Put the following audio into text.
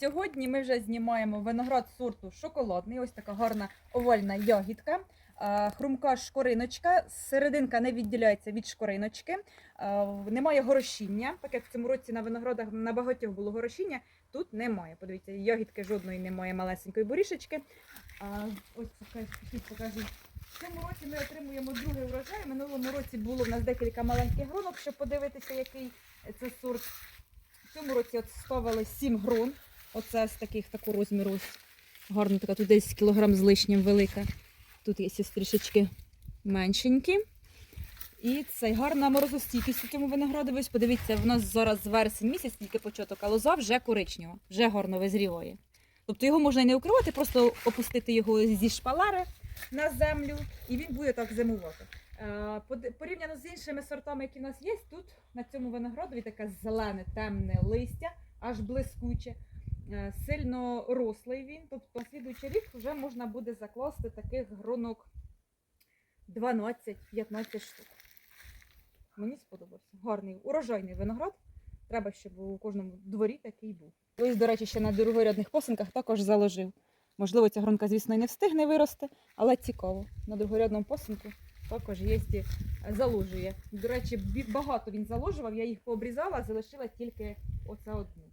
Сьогодні ми вже знімаємо виноград сорту шоколадний. Ось така гарна овальна ягідка. Хрумка шкориночка, серединка не відділяється від шкориночки, немає горошіння, так як в цьому році на виноградах на багатьох було горошіння, тут немає. Подивіться, ягідки жодної немає малесенької борішечки. Ось покажу. В цьому році ми отримуємо другий урожай. Минулому році було в нас декілька маленьких гронок, щоб подивитися, який це сорт. В цьому році от ставили 7 грон. Оце з таких такого розміру. Ось гарно така, тут десь кілограм з лишнім велика. Тут є трішечки меншенькі. І цей гарна морозостійкість у цьому винограду. Ось подивіться, в нас зараз вересень місяць, тільки початок, а лоза вже коричнева, вже гарно визріває. Тобто його можна і не укривати, просто опустити його зі шпалери на землю, і він буде так зимувати. Е, Порівняно з іншими сортами, які в нас є, тут на цьому виноградові таке зелене, темне листя, аж блискуче. Е, Сильно рослий він, тобто слідуючий рік вже можна буде закласти таких гронок 12-15 штук. Мені сподобався. Гарний урожайний виноград. Треба, щоб у кожному дворі такий був. Ось, до речі, ще на другорядних посинках також заложив. Можливо, ця гронка, звісно, не встигне вирости, але цікаво. На другорядному посинку також є заложує. До речі, багато він заложував, я їх пообрізала, залишила тільки оце одну.